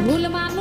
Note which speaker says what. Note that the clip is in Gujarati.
Speaker 1: ભૂલમાં